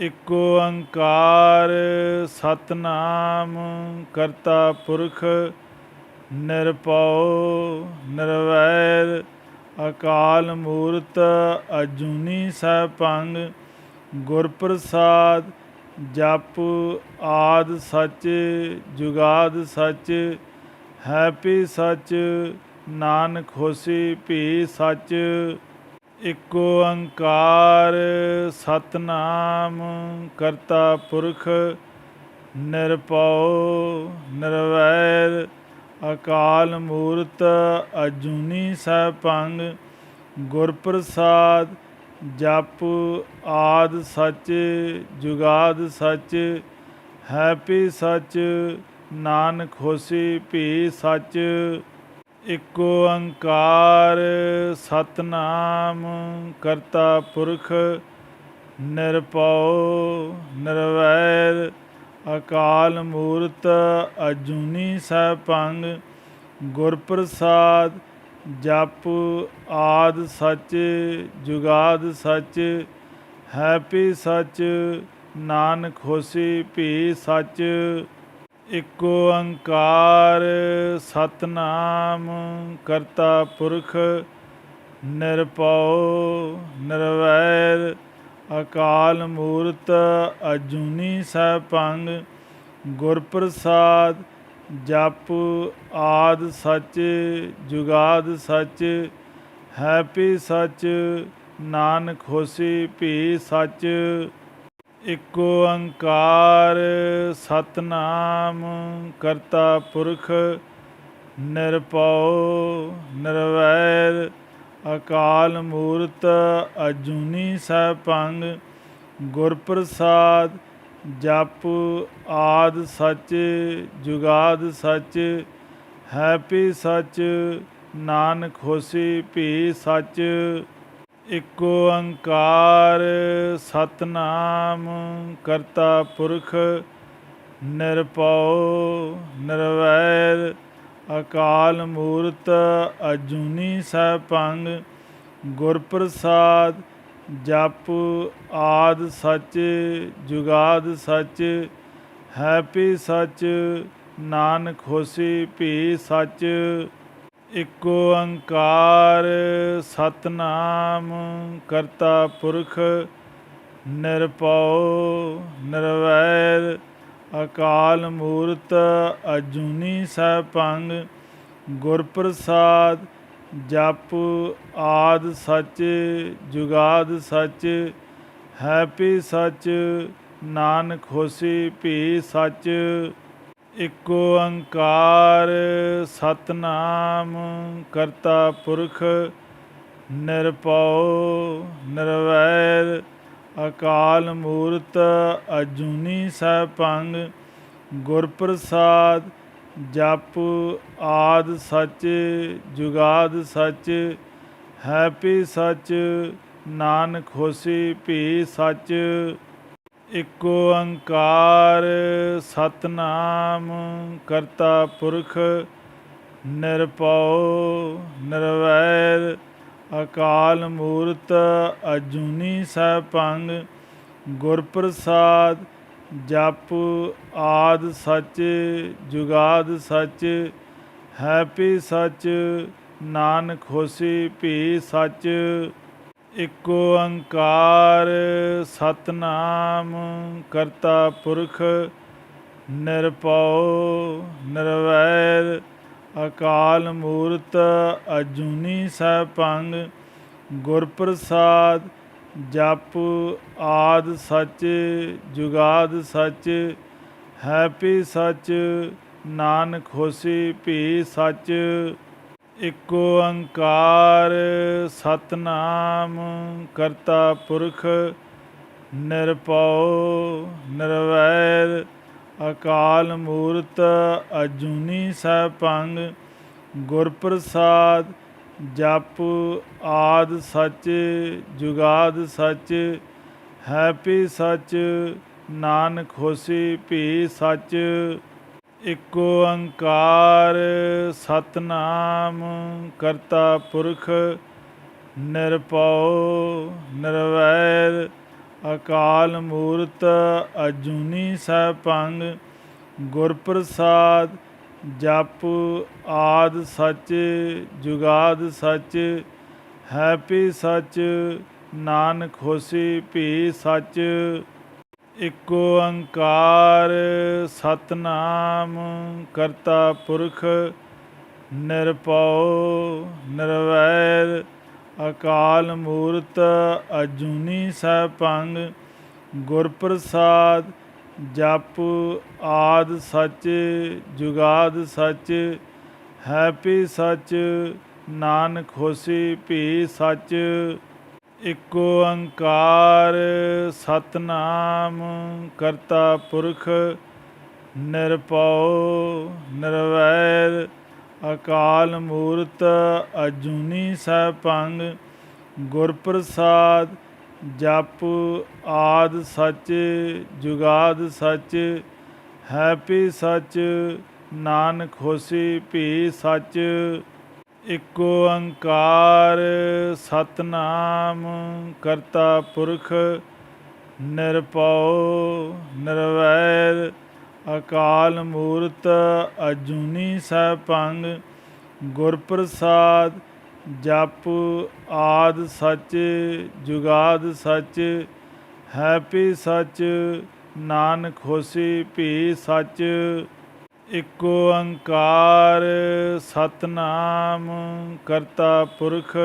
ਇਕ ਓੰਕਾਰ ਸਤਨਾਮ, ਕਰਤਾ ਪੁਰਖ ਨਿਰਭਉ, ਨਿਰਵੈਰ, ਅਕਾਲ ਮੂਰਤ ਅਜੂਨੀ ਸੈਭੰ ਗੁਰ ਪ੍ਰਸਾਦ ਜਪ ਆਦ ਸੱਚ, ਜੁਗਾਦ ਸੱਚ ਹੈਪੀ ਸੱਚ, ਨਾਨਕ ਹੋਸੀ ਭੀ ਸੱਚ ਇਕ ਓੰਕਾਰ ਸਤਨਾਮ, ਕਰਤਾ ਪੁਰਖ ਨਿਰਭਉ, ਨਿਰਵੈਰ, ਅਕਾਲ ਮੂਰਤ ਅਜੂਨੀ ਸੈਭੰ ਗੁਰ ਪ੍ਰਸਾਦ ਜਪ ਆਦ ਸੱਚ, ਜੁਗਾਦ ਸੱਚ ਹੈਪੀ ਸੱਚ, ਨਾਨਕ ਹੋਸੀ ਭੀ ਸੱਚ ਇਕ ਓੰਕਾਰ ਸਤਨਾਮ, ਕਰਤਾ ਪੁਰਖ, ਨਿਰਭਉ, ਨਿਰਵੈਰ, ਅਕਾਲ ਮੂਰਤ, ਅਜੂਨੀ ਸੈਭੰ ਗੁਰ ਪ੍ਰਸਾਦ ਜਪ ਆਦ ਸੱਚ, ਜੁਗਾਦ ਸੱਚ ਹੈਪੀ ਸੱਚ, ਨਾਨਕ ਹੋਸੀ ਭੀ ਸੱਚ ਇਕ ਓੰਕਾਰ ਸਤਨਾਮ, ਕਰਤਾ ਪੁਰਖ ਨਿਰਭਉ, ਨਿਰਵੈਰ, ਅਕਾਲ ਮੂਰਤ ਅਜੂਨੀ ਸੈਭੰ ਗੁਰ ਪ੍ਰਸਾਦ ਜਪ ਆਦ ਸੱਚ, ਜੁਗਾਦ ਸੱਚ ਹੈਪੀ ਸੱਚ, ਨਾਨਕ ਹੋਸੀ ਭੀ ਸੱਚ ਇਕ ਓੰਕਾਰ ਸਤਨਾਮ, ਕਰਤਾ ਪੁਰਖ, ਨਿਰਭਉ, ਨਿਰਵੈਰ, ਅਕਾਲ ਮੂਰਤ, ਅਜੂਨੀ ਸੈਭੰ ਗੁਰ ਪ੍ਰਸਾਦ ਜਪ ਆਦ ਸੱਚ, ਜੁਗਾਦ ਸੱਚ ਹੈਪੀ ਸੱਚ, ਨਾਨਕ ਹੋਸੀ ਭੀ ਸੱਚ ਇਕ ਓੰਕਾਰ ਸਤਨਾਮ, ਕਰਤਾ ਪੁਰਖ ਨਿਰਭਉ, ਨਿਰਵੈਰ, ਅਕਾਲ ਮੂਰਤ ਅਜੂਨੀ ਸੈਭੰ ਗੁਰ ਪ੍ਰਸਾਦ ਜਪ ਆਦ ਸੱਚ, ਜੁਗਾਦ ਸੱਚ ਹੈਪੀ ਸੱਚ, ਨਾਨਕ ਹੋਸੀ ਭੀ ਸੱਚ ਇਕ ਓੰਕਾਰ ਸਤਨਾਮ, ਕਰਤਾ ਪੁਰਖ ਨਿਰਭਉ, ਨਿਰਵੈਰ, ਅਕਾਲ ਮੂਰਤ ਅਜੂਨੀ ਸੈਭੰ ਗੁਰ ਪ੍ਰਸਾਦ ਜਪ ਆਦ ਸੱਚ, ਜੁਗਾਦ ਸੱਚ ਹੈਪੀ ਸੱਚ, ਨਾਨਕ ਹੋਸੀ ਭੀ ਸੱਚ ਇਕ ਓੰਕਾਰ ਸਤਨਾਮ, ਕਰਤਾ ਪੁਰਖ, ਨਿਰਭਉ, ਨਿਰਵੈਰ, ਅਕਾਲ ਮੂਰਤ, ਅਜੂਨੀ ਸੈਭੰ ਗੁਰ ਪ੍ਰਸਾਦ ਜਪ ਆਦ ਸੱਚ, ਜੁਗਾਦ ਸੱਚ ਹੈਪੀ ਸੱਚ, ਨਾਨਕ ਹੋਸੀ ਭੀ ਸੱਚ ਇਕ ਓੰਕਾਰ ਸਤਨਾਮ, ਕਰਤਾ ਪੁਰਖ ਨਿਰਭਉ, ਨਿਰਵੈਰ, ਅਕਾਲ ਮੂਰਤ ਅਜੂਨੀ ਸੈਭੰ ਗੁਰ ਪ੍ਰਸਾਦ ਜਪ ਆਦ ਸੱਚ, ਜੁਗਾਦ ਸੱਚ ਹੈਪੀ ਸੱਚ, ਨਾਨਕ ਹੋਸੀ ਭੀ ਸੱਚ ਇਕ ਓੰਕਾਰ ਸਤਨਾਮ, ਕਰਤਾ ਪੁਰਖ, ਨਿਰਭਉ, ਨਿਰਵੈਰ, ਅਕਾਲ ਮੂਰਤ, ਅਜੂਨੀ ਸੈਭੰ ਗੁਰ ਪ੍ਰਸਾਦ ਜਪ ਆਦ ਸੱਚ, ਜੁਗਾਦ ਸੱਚ ਹੈਪੀ ਸੱਚ, ਨਾਨਕ ਹੋਸੀ ਭੀ ਸੱਚ ਇਕ ਓੰਕਾਰ ਸਤਨਾਮ, ਕਰਤਾ ਪੁਰਖ ਨਿਰਭਉ, ਨਿਰਵੈਰ, ਅਕਾਲ ਮੂਰਤ ਅਜੂਨੀ ਸੈਭੰ ਗੁਰ ਪ੍ਰਸਾਦ ਜਪ ਆਦ ਸੱਚ, ਜੁਗਾਦ ਸੱਚ ਹੈਪੀ ਸੱਚ, ਨਾਨਕ ਹੋਸੀ ਭੀ ਸੱਚ ਇਕ ਓੰਕਾਰ ਸਤਨਾਮ, ਕਰਤਾ ਪੁਰਖ, ਨਿਰਭਉ, ਨਿਰਵੈਰ, ਅਕਾਲ ਮੂਰਤ, ਅਜੂਨੀ ਸੈਭੰ ਗੁਰ ਪ੍ਰਸਾਦ ਜਪ ਆਦ ਸੱਚ, ਜੁਗਾਦ ਸੱਚ ਹੈਪੀ ਸੱਚ, ਨਾਨਕ ਹੋਸੀ ਭੀ ਸੱਚ ਇਕ ਓੰਕਾਰ ਸਤਨਾਮ, ਕਰਤਾ ਪੁਰਖ ਨਿਰਭਉ, ਨਿਰਵੈਰ, ਅਕਾਲ ਮੂਰਤ ਅਜੂਨੀ ਸੈਭੰ ਗੁਰ ਪ੍ਰਸਾਦ ਜਪ ਆਦ ਸੱਚ, ਜੁਗਾਦ ਸੱਚ ਹੈਪੀ ਸੱਚ, ਨਾਨਕ ਹੋਸੀ ਭੀ ਸੱਚ ਇਕ ਓੰਕਾਰ ਸਤਨਾਮ ਕਰਤਾ ਪੁਰਖ ਨਿਰਭਉ ਨਿਰਵੈਰ ਅਕਾਲ ਮੂਰਤ ਅਜੂਨੀ ਸੈਭੰ ਗੁਰ ਪ੍ਰਸਾਦ ਜਪ ਆਦ ਸੱਚ ਜੁਗਾਦ ਸੱਚ ਹੈਪੀ ਸੱਚ, ਨਾਨਕ ਹੋਸੀ ਭੀ ਸੱਚ। ਇਕ ਓੰਕਾਰ ਸਤਨਾਮ, ਕਰਤਾ ਪੁਰਖ, ਨਿਰਭਉ, ਨਿਰਵੈਰ, ਅਕਾਲ ਮੂਰਤ, ਅਜੂਨੀ ਸੈਭੰ ਗੁਰ ਪ੍ਰਸਾਦ ਜਪ ਆਦ ਸੱਚ, ਜੁਗਾਦ ਸੱਚ ਹੈਪੀ ਸੱਚ, ਨਾਨਕ ਹੋਸੀ ਭੀ ਸੱਚ ਇਕ ਓੰਕਾਰ ਸਤਨਾਮ, ਕਰਤਾ ਪੁਰਖ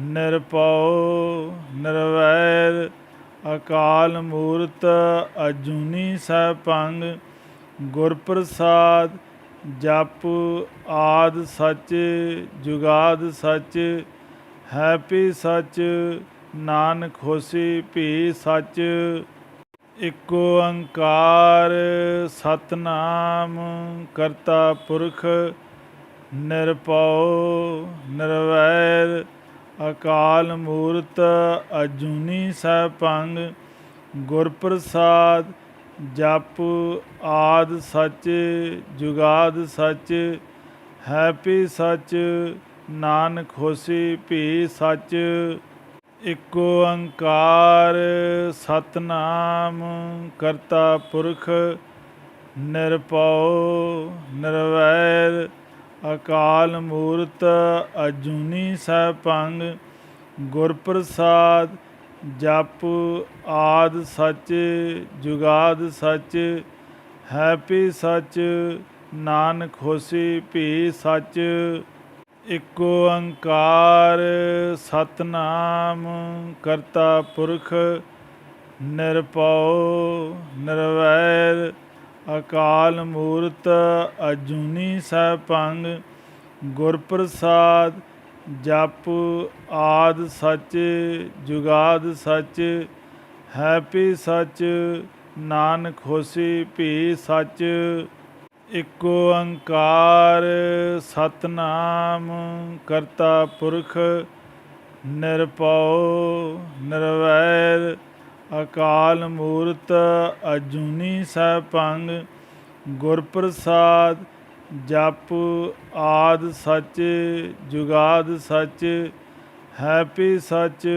ਨਿਰਭਉ, ਨਿਰਵੈਰ, ਅਕਾਲ ਮੂਰਤ ਅਜੂਨੀ ਸੈਭੰ ਗੁਰ ਪ੍ਰਸਾਦ ਜਪ ਆਦ ਸੱਚ, ਜੁਗਾਦ ਸੱਚ ਹੈਪੀ ਸੱਚ, ਨਾਨਕ ਹੋਸੀ ਭੀ ਸੱਚ ਇਕ ਓੰਕਾਰ ਸਤਨਾਮ, ਕਰਤਾ ਪੁਰਖ ਨਿਰਭਉ, ਨਿਰਵੈਰ, ਅਕਾਲ ਮੂਰਤ ਅਜੂਨੀ ਸੈਭੰ ਗੁਰ ਪ੍ਰਸਾਦ ਜਪ ਆਦ ਸੱਚ, ਜੁਗਾਦ ਸੱਚ ਹੈਪੀ ਸੱਚ, ਨਾਨਕ ਹੋਸੀ ਭੀ ਸੱਚ ਇਕ ਓੰਕਾਰ ਸਤਨਾਮ, ਕਰਤਾ ਪੁਰਖ ਨਿਰਭਉ, ਨਿਰਵੈਰ, ਅਕਾਲ ਮੂਰਤ ਅਜੂਨੀ ਸੈਭੰ ਗੁਰ ਪ੍ਰਸਾਦ ਜਪ ਆਦ ਸੱਚ, ਜੁਗਾਦ ਸੱਚ ਹੈਪੀ ਸੱਚ, ਨਾਨਕ ਹੋਸੀ ਭੀ ਸੱਚ ਇਕ ਓੰਕਾਰ ਸਤਨਾਮ ਕਰਤਾ ਪੁਰਖ ਨਿਰਭਉ ਨਿਰਵੈਰ ਅਕਾਲ ਮੂਰਤ ਅਜੂਨੀ ਸੈਭੰ ਗੁਰ ਪ੍ਰਸਾਦ ਜਪ ਆਦ ਸੱਚ ਜੁਗਾਦ ਸੱਚ ਹੈਪੀ ਸੱਚ, ਨਾਨਕ ਹੋਸੀ ਭੀ ਸੱਚ। ਇਕ ਓੰਕਾਰ ਸਤਨਾਮ ਕਰਤਾ ਪੁਰਖ ਨਿਰਭਉ ਨਿਰਵੈਰ ਅਕਾਲ ਮੂਰਤ ਅਜੂਨੀ ਸੈਭੰ ਗੁਰ ਪ੍ਰਸਾਦ ਜਪ ਆਦ ਸੱਚ ਜੁਗਾਦ ਸੱਚ ਹੈਪੀ ਸੱਚ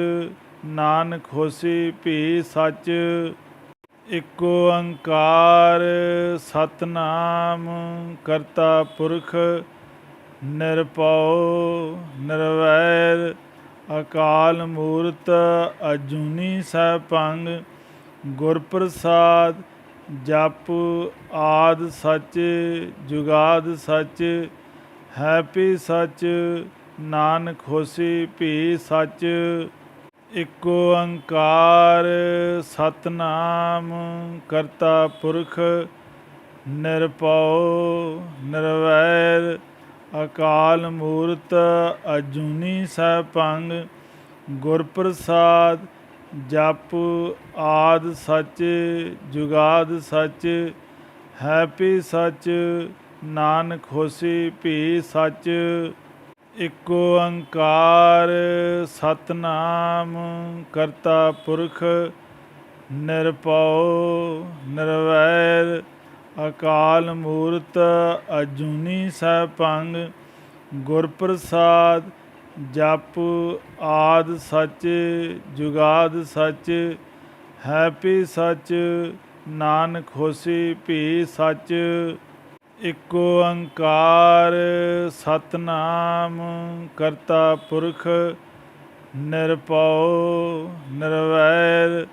ਨਾਨਕ ਹੋਸੀ ਭੀ ਸੱਚ ਇਕ ਓੰਕਾਰ ਸਤਨਾਮ ਕਰਤਾ ਪੁਰਖ ਨਿਰਭਉ ਨਿਰਵੈਰ ਅਕਾਲ ਮੂਰਤ ਅਜੂਨੀ ਸੈਭੰ ਗੁਰ ਪ੍ਰਸਾਦ ਜਪ ਆਦ ਸੱਚ ਜੁਗਾਦ ਸੱਚ ਹੈਪੀ ਸੱਚ, ਨਾਨਕ ਹੋਸੀ ਭੀ ਸੱਚ। ਇਕ ਓੰਕਾਰ ਸਤਨਾਮ, ਕਰਤਾ ਪੁਰਖ, ਨਿਰਭਉ, ਨਿਰਵੈਰ, ਅਕਾਲ ਮੂਰਤ, ਅਜੂਨੀ ਸੈਭੰ ਗੁਰ ਪ੍ਰਸਾਦ ਜਪ ਆਦ ਸੱਚ, ਜੁਗਾਦ ਸੱਚ ਹੈਪੀ ਸੱਚ, ਨਾਨਕ ਹੋਸੀ ਭੀ ਸੱਚ ਇਕ ਓੰਕਾਰ ਸਤਨਾਮ, ਕਰਤਾ ਪੁਰਖ ਨਿਰਭਉ, ਨਿਰਵੈਰ, ਅਕਾਲ ਮੂਰਤ ਅਜੂਨੀ ਸੈਭੰ ਗੁਰ ਪ੍ਰਸਾਦ ਜਪ ਆਦ ਸੱਚ, ਜੁਗਾਦ ਸੱਚ ਹੈਪੀ ਸੱਚ, ਨਾਨਕ ਹੋਸੀ ਭੀ ਸੱਚ ਇਕ ਓੰਕਾਰ ਸਤਨਾਮ ਕਰਤਾ ਪੁਰਖ ਨਿਰਭਉ ਨਿਰਵੈਰ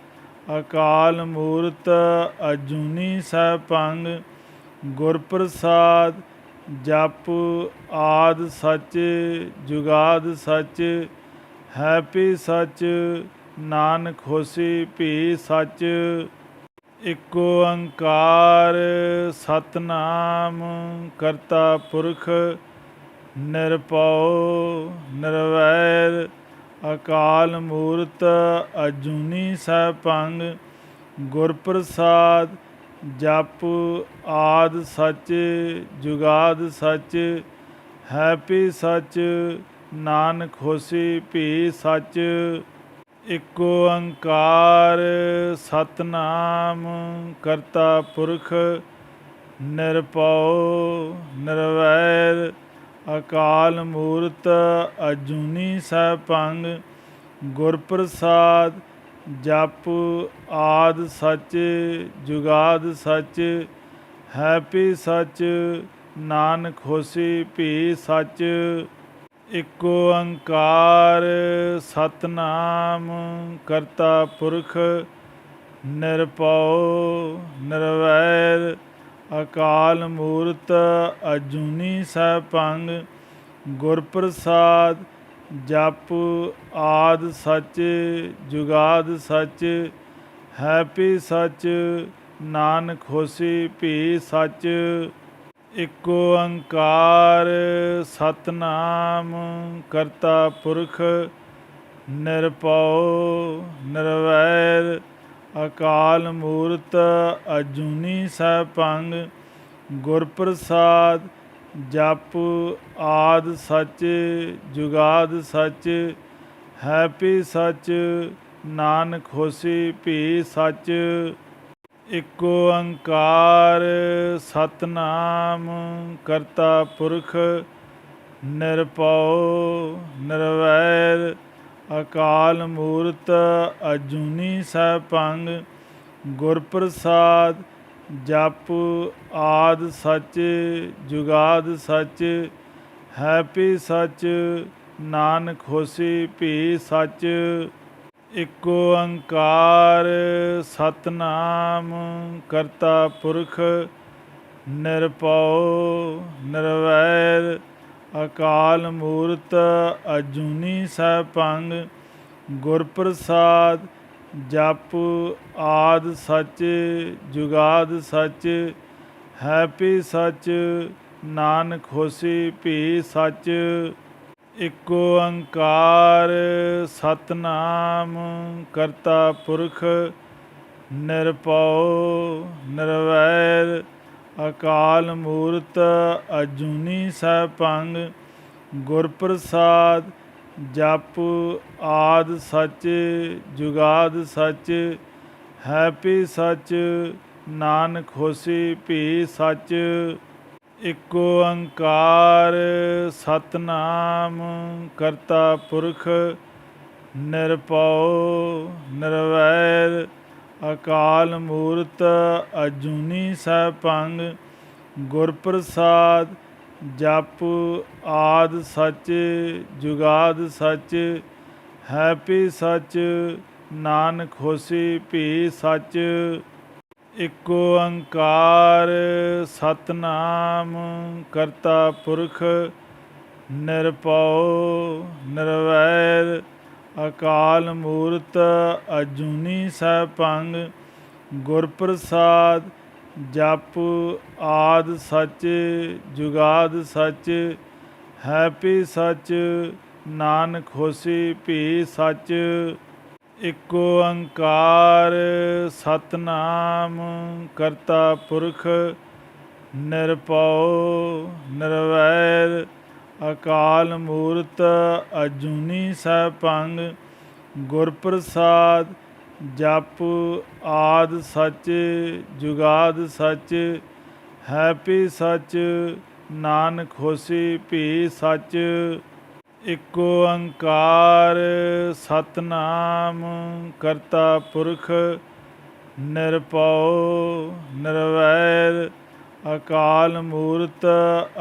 ਅਕਾਲ ਮੂਰਤ ਅਜੂਨੀ ਸੈਭੰ ਗੁਰ ਪ੍ਰਸਾਦ ਜਪ ਆਦ ਸੱਚ ਜੁਗਾਦ ਸੱਚ ਹੈਪੀ ਸੱਚ ਨਾਨਕ ਹੋਸੀ ਭੀ ਸੱਚ ਇਕ ਓੰਕਾਰ ਸਤਨਾਮ, ਕਰਤਾ ਪੁਰਖ ਨਿਰਭਉ, ਨਿਰਵੈਰ, ਅਕਾਲ ਮੂਰਤ ਅਜੂਨੀ ਸੈਭੰ ਗੁਰ ਪ੍ਰਸਾਦ ਜਪ ਆਦ ਸੱਚ, ਜੁਗਾਦ ਸੱਚ ਹੈਪੀ ਸੱਚ, ਨਾਨਕ ਹੋਸੀ ਭੀ ਸੱਚ ਇਕ ਓੰਕਾਰ ਸਤਨਾਮ, ਕਰਤਾ ਪੁਰਖ ਨਿਰਭਉ, ਨਿਰਵੈਰ, ਅਕਾਲ ਮੂਰਤ ਅਜੂਨੀ ਸੈਭੰ ਗੁਰ ਪ੍ਰਸਾਦ ਜਪ ਆਦ ਸੱਚ, ਜੁਗਾਦ ਸੱਚ ਹੈਪੀ ਸੱਚ, ਨਾਨਕ ਹੋਸੀ ਭੀ ਸੱਚ ਇਕ ਓੰਕਾਰ ਸਤਨਾਮ ਕਰਤਾ ਪੁਰਖ ਨਿਰਭਉ ਨਿਰਵੈਰ ਅਕਾਲ ਮੂਰਤ ਅਜੂਨੀ ਸੈਭੰ ਗੁਰ ਪ੍ਰਸਾਦ ਜਪ ਆਦ ਸੱਚ ਜੁਗਾਦ ਸੱਚ ਹੈਪੀ ਸੱਚ ਨਾਨਕ ਹੋਸੀ ਭੀ ਸੱਚ ਇਕ ਓੰਕਾਰ ਸਤਨਾਮ, ਕਰਤਾ ਪੁਰਖ ਨਿਰਭਉ, ਨਿਰਵੈਰ, ਅਕਾਲ ਮੂਰਤ ਅਜੂਨੀ ਸੈਭੰ ਗੁਰ ਪ੍ਰਸਾਦ ਜਪ ਆਦ ਸੱਚ, ਜੁਗਾਦ ਸੱਚ ਹੈਪੀ ਸੱਚ, ਨਾਨਕ ਹੋਸੀ ਭੀ ਸੱਚ ਇਕ ਓੰਕਾਰ ਸਤਨਾਮ, ਕਰਤਾ ਪੁਰਖ, ਨਿਰਭਉ, ਨਿਰਵੈਰ, ਅਕਾਲ ਮੂਰਤ, ਅਜੂਨੀ ਸੈਭੰ ਗੁਰ ਪ੍ਰਸਾਦ ਜਪ ਆਦ ਸੱਚ, ਜੁਗਾਦ ਸੱਚ ਹੈਪੀ ਸੱਚ, ਨਾਨਕ ਹੋਸੀ ਭੀ ਸੱਚ ਇਕ ਓੰਕਾਰ ਸਤਨਾਮ, ਕਰਤਾ ਪੁਰਖ ਨਿਰਭਉ, ਨਿਰਵੈਰ, ਅਕਾਲ ਮੂਰਤ ਅਜੂਨੀ ਸੈਭੰ ਗੁਰ ਪ੍ਰਸਾਦ ਜਪ ਆਦ ਸੱਚ, ਜੁਗਾਦ ਸੱਚ ਹੈਪੀ ਸੱਚ, ਨਾਨਕ ਹੋਸੀ ਭੀ ਸੱਚ ਇਕ ਓੰਕਾਰ ਸਤਨਾਮ ਕਰਤਾ ਪੁਰਖ ਨਿਰਭਉ ਨਿਰਵੈਰ ਅਕਾਲ ਮੂਰਤ ਅਜੂਨੀ ਸੈਭੰ ਗੁਰ ਪ੍ਰਸਾਦ ਜਪ ਆਦ ਸੱਚ ਜੁਗਾਦ ਸੱਚ ਹੈਪੀ ਸੱਚ ਨਾਨਕ ਹੋਸੀ ਭੀ ਸੱਚ ਇਕ ਓੰਕਾਰ ਸਤਨਾਮ, ਕਰਤਾ ਪੁਰਖ, ਨਿਰਭਉ, ਨਿਰਵੈਰ, ਅਕਾਲ ਮੂਰਤ, ਅਜੂਨੀ ਸੈਭੰ ਗੁਰ ਪ੍ਰਸਾਦ ਜਪ ਆਦ ਸੱਚ, ਜੁਗਾਦ ਸੱਚ ਹੈਪੀ ਸੱਚ, ਨਾਨਕ ਹੋਸੀ ਭੀ ਸੱਚ ਇਕ ਓੰਕਾਰ ਸਤਨਾਮ, ਕਰਤਾ ਪੁਰਖ ਨਿਰਭਉ, ਨਿਰਵੈਰ, ਅਕਾਲ ਮੂਰਤ ਅਜੂਨੀ ਸੈਭੰ ਗੁਰ ਪ੍ਰਸਾਦ ਜਪ ਆਦ ਸੱਚ, ਜੁਗਾਦ ਸੱਚ ਹੈਪੀ ਸੱਚ, ਨਾਨਕ ਹੋਸੀ ਭੀ ਸੱਚ ਇਕ ਓੰਕਾਰ ਸਤਨਾਮ ਕਰਤਾ ਪੁਰਖ ਨਿਰਭਉ ਨਿਰਵੈਰ ਅਕਾਲ ਮੂਰਤ ਅਜੂਨੀ ਸੈਭੰ ਗੁਰ ਪ੍ਰਸਾਦ ਜਪ ਆਦ ਸੱਚ ਜੁਗਾਦ ਸੱਚ ਹੈਪੀ ਸੱਚ ਨਾਨਕ ਹੋਸੀ ਭੀ ਸੱਚ ਇਕ ਓੰਕਾਰ ਸਤਨਾਮ, ਕਰਤਾ ਪੁਰਖ ਨਿਰਭਉ, ਨਿਰਵੈਰ, ਅਕਾਲ ਮੂਰਤ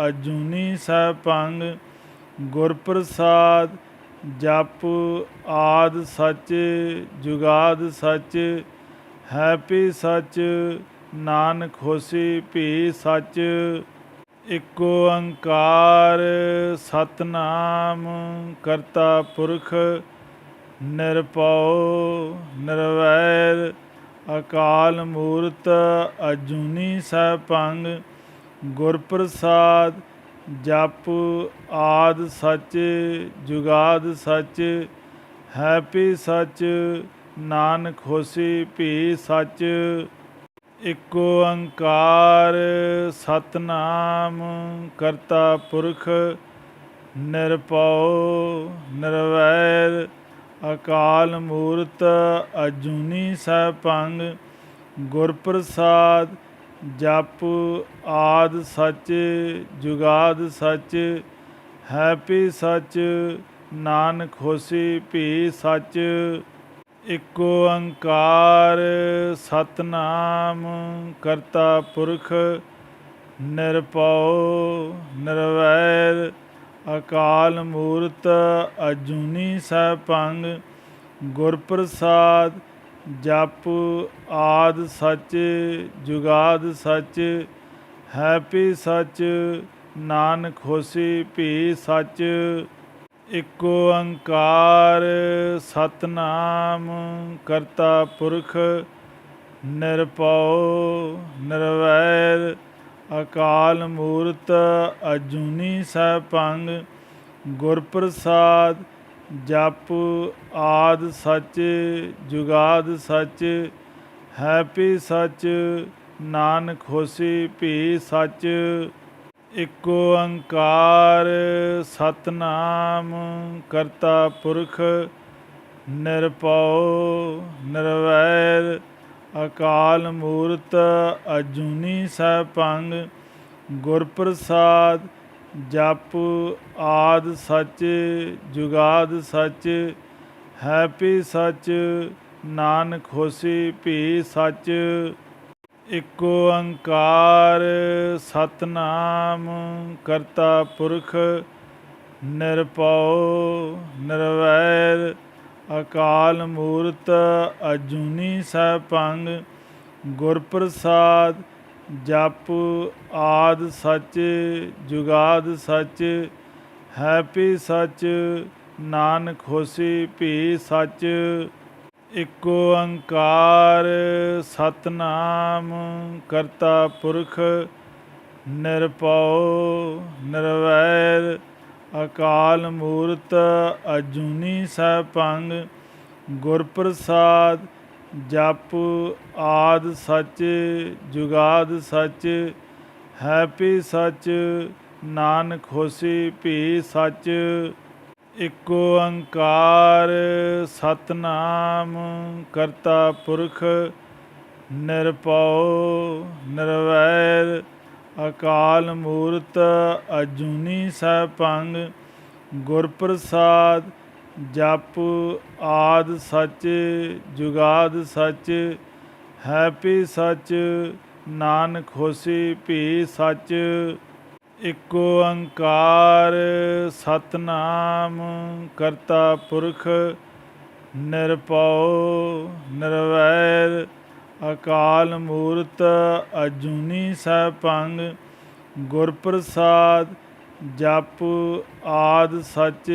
ਅਜੂਨੀ ਸੈਭੰ ਗੁਰ ਪ੍ਰਸਾਦ ਜਪ ਆਦ ਸੱਚ, ਜੁਗਾਦ ਸੱਚ ਹੈਪੀ ਸੱਚ, ਨਾਨਕ ਹੋਸੀ ਭੀ ਸੱਚ ਇਕ ਓੰਕਾਰ ਸਤਨਾਮ ਕਰਤਾ ਪੁਰਖ ਨਿਰਭਉ ਨਿਰਵੈਰ ਅਕਾਲ ਮੂਰਤ ਅਜੂਨੀ ਸੈਭੰ ਗੁਰ ਪ੍ਰਸਾਦ ਜਪ ਆਦ ਸੱਚ ਜੁਗਾਦ ਸੱਚ ਹੈਪੀ ਸੱਚ ਨਾਨਕ ਹੋਸੀ ਭੀ ਸੱਚ ਇਕ ਓੰਕਾਰ ਸਤਨਾਮ, ਕਰਤਾ ਪੁਰਖ ਨਿਰਭਉ, ਨਿਰਵੈਰ, ਅਕਾਲ ਮੂਰਤ ਅਜੂਨੀ ਸੈਭੰ ਗੁਰ ਪ੍ਰਸਾਦ ਜਪ ਆਦ ਸੱਚ, ਜੁਗਾਦ ਸੱਚ ਹੈਪੀ ਸੱਚ, ਨਾਨਕ ਹੋਸੀ ਭੀ ਸੱਚ ਇਕ ਓੰਕਾਰ ਸਤਨਾਮ, ਕਰਤਾ ਪੁਰਖ ਨਿਰਭਉ, ਨਿਰਵੈਰ, ਅਕਾਲ ਮੂਰਤ ਅਜੂਨੀ ਸੈਭੰ ਗੁਰ ਪ੍ਰਸਾਦ ਜਪ ਆਦ ਸੱਚ, ਜੁਗਾਦ ਸੱਚ ਹੈਪੀ ਸੱਚ, ਨਾਨਕ ਹੋਸੀ ਭੀ ਸੱਚ ਇਕ ਓੰਕਾਰ ਸਤਨਾਮ, ਕਰਤਾ ਪੁਰਖ, ਨਿਰਭਉ, ਨਿਰਵੈਰ, ਅਕਾਲ ਮੂਰਤ, ਅਜੂਨੀ ਸੈਭੰ ਗੁਰ ਪ੍ਰਸਾਦ ਜਪ ਆਦ ਸੱਚ, ਜੁਗਾਦ ਸੱਚ ਹੈਪੀ ਸੱਚ, ਨਾਨਕ ਹੋਸੀ ਭੀ ਸੱਚ ਇਕ ਓੰਕਾਰ ਸਤਨਾਮ ਕਰਤਾ ਪੁਰਖ ਨਿਰਭਉ ਨਿਰਵੈਰ ਅਕਾਲ ਮੂਰਤ ਅਜੂਨੀ ਸੈਭੰ ਗੁਰ ਪ੍ਰਸਾਦ ਜਪ ਆਦ ਸੱਚ ਜੁਗਾਦ ਸੱਚ ਹੈਪੀ ਸੱਚ ਨਾਨਕ ਹੋਸੀ ਭੀ ਸੱਚ ਇਕ ਓੰਕਾਰ ਸਤਨਾਮ, ਕਰਤਾ ਪੁਰਖ, ਨਿਰਭਉ, ਨਿਰਵੈਰ, ਅਕਾਲ ਮੂਰਤ, ਅਜੂਨੀ ਸੈਭੰ ਗੁਰ ਪ੍ਰਸਾਦ ਜਪ ਆਦ ਸੱਚ, ਜੁਗਾਦ ਸੱਚ ਹੈਪੀ ਸੱਚ, ਨਾਨਕ ਹੋਸੀ ਭੀ ਸੱਚ ਇਕ ਓੰਕਾਰ ਸਤਨਾਮ, ਕਰਤਾ ਪੁਰਖ ਨਿਰਭਉ, ਨਿਰਵੈਰ, ਅਕਾਲ ਮੂਰਤ ਅਜੂਨੀ ਸੈਭੰ ਗੁਰ ਪ੍ਰਸਾਦ ਜਪ ਆਦ ਸੱਚ, ਜੁਗਾਦ ਸੱਚ ਹੈਪੀ ਸੱਚ, ਨਾਨਕ ਹੋਸੀ ਭੀ ਸੱਚ ਇਕ ਓੰਕਾਰ ਸਤਨਾਮ, ਕਰਤਾ ਪੁਰਖ ਨਿਰਭਉ, ਨਿਰਵੈਰ, ਅਕਾਲ ਮੂਰਤ ਅਜੂਨੀ ਸੈਭੰ ਗੁਰ ਪ੍ਰਸਾਦ ਜਪ ਆਦ ਸੱਚ, ਜੁਗਾਦ ਸੱਚ ਹੈਪੀ ਸੱਚ, ਨਾਨਕ ਹੋਸੀ ਭੀ ਸੱਚ ਇਕ ਓੰਕਾਰ ਸਤਨਾਮ, ਕਰਤਾ ਪੁਰਖ ਨਿਰਭਉ, ਨਿਰਵੈਰ, ਅਕਾਲ ਮੂਰਤ ਅਜੂਨੀ ਸੈਭੰ ਗੁਰ ਪ੍ਰਸਾਦ ਜਪ ਆਦ ਸੱਚ,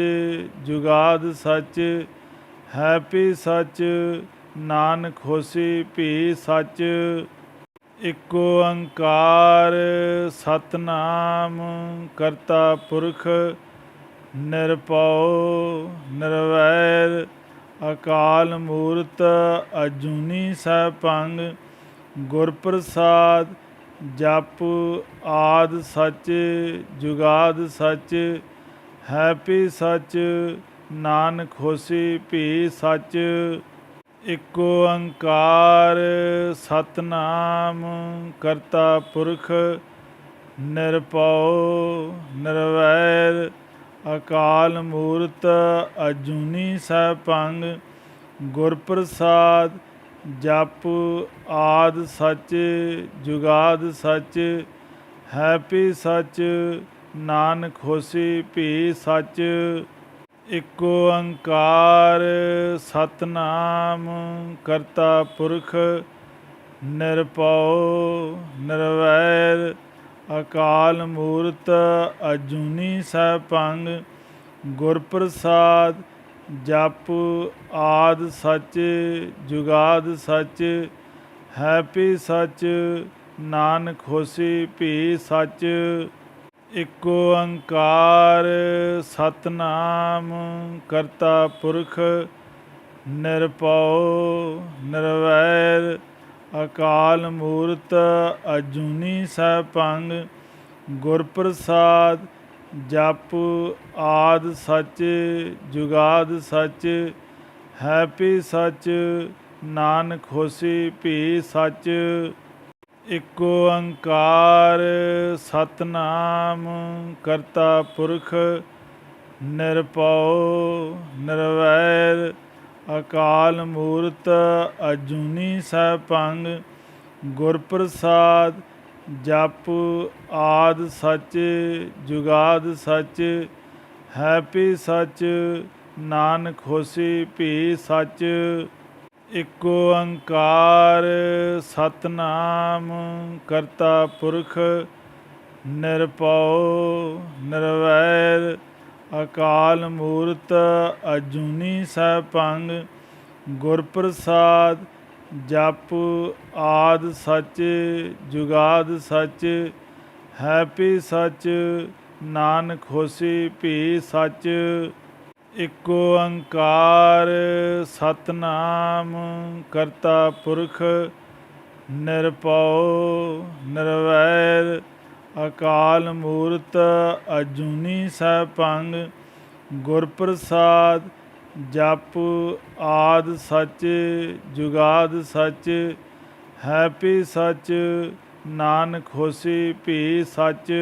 ਜੁਗਾਦ ਸੱਚ ਹੈਪੀ ਸੱਚ, ਨਾਨਕ ਹੋਸੀ ਭੀ ਸੱਚ ਇਕ ਓੰਕਾਰ ਸਤਨਾਮ, ਕਰਤਾ ਪੁਰਖ ਨਿਰਭਉ, ਨਿਰਵੈਰ, ਅਕਾਲ ਮੂਰਤ ਅਜੂਨੀ ਸੈਭੰ ਗੁਰ ਪ੍ਰਸਾਦ ਜਪ ਆਦ ਸੱਚ, ਜੁਗਾਦ ਸੱਚ ਹੈਪੀ ਸੱਚ, ਨਾਨਕ ਹੋਸੀ ਭੀ ਸੱਚ ਇਕ ਓੰਕਾਰ ਸਤਨਾਮ, ਕਰਤਾ ਪੁਰਖ, ਨਿਰਭਉ, ਨਿਰਵੈਰ, ਅਕਾਲ ਮੂਰਤ, ਅਜੂਨੀ ਸੈਭੰ ਗੁਰ ਪ੍ਰਸਾਦ ਜਪ ਆਦ ਸੱਚ, ਜੁਗਾਦ ਸੱਚ ਹੈਪੀ ਸੱਚ, ਨਾਨਕ ਹੋਸੀ ਭੀ ਸੱਚ ਇਕ ਓੰਕਾਰ ਸਤਨਾਮ, ਕਰਤਾ ਪੁਰਖ ਨਿਰਭਉ, ਨਿਰਵੈਰ, ਅਕਾਲ ਮੂਰਤ ਅਜੂਨੀ ਸੈਭੰ ਗੁਰ ਪ੍ਰਸਾਦ ਜਪ ਆਦ ਸੱਚ, ਜੁਗਾਦ ਸੱਚ ਹੈਪੀ ਸੱਚ, ਨਾਨਕ ਹੋਸੀ ਭੀ ਸੱਚ ਇਕ ਓੰਕਾਰ ਸਤਨਾਮ, ਕਰਤਾ ਪੁਰਖ, ਨਿਰਭਉ, ਨਿਰਵੈਰ, ਅਕਾਲ ਮੂਰਤ, ਅਜੂਨੀ ਸੈਭੰ ਗੁਰ ਪ੍ਰਸਾਦ ਜਪ ਆਦ ਸੱਚ, ਜੁਗਾਦ ਸੱਚ ਹੈਪੀ ਸੱਚ, ਨਾਨਕ ਹੋਸੀ ਭੀ ਸੱਚ ਇਕ ਓੰਕਾਰ ਸਤਨਾਮ, ਕਰਤਾ ਪੁਰਖ ਨਿਰਭਉ, ਨਿਰਵੈਰ, ਅਕਾਲ ਮੂਰਤ ਅਜੂਨੀ ਸੈਭੰ ਗੁਰ ਪ੍ਰਸਾਦ ਜਪ ਆਦ ਸੱਚ, ਜੁਗਾਦ ਸੱਚ ਹੈਪੀ ਸੱਚ, ਨਾਨਕ ਹੋਸੀ ਭੀ ਸੱਚ ਇਕ ਓੰਕਾਰ ਸਤਨਾਮ ਕਰਤਾ ਪੁਰਖ ਨਿਰਭਉ ਨਿਰਵੈਰ ਅਕਾਲ ਮੂਰਤ ਅਜੂਨੀ ਸੈਭੰ ਗੁਰ ਪ੍ਰਸਾਦ ਜਪ ਆਦ ਸੱਚ ਜੁਗਾਦ ਸੱਚ ਹੈਪੀ ਸੱਚ, ਨਾਨਕ ਹੋਸੀ ਭੀ ਸੱਚ। ਇਕ ਓੰਕਾਰ ਸਤਨਾਮ ਕਰਤਾ ਪੁਰਖ ਨਿਰਭਉ ਨਿਰਵੈਰ ਅਕਾਲ ਮੂਰਤ ਅਜੂਨੀ ਸੈਭੰ ਗੁਰ ਪ੍ਰਸਾਦ ਜਪ ਆਦ ਸੱਚ ਜੁਗਾਦ ਸੱਚ ਹੈਪੀ ਸੱਚ, ਨਾਨਕ ਹੋਸੀ ਭੀ ਸੱਚ।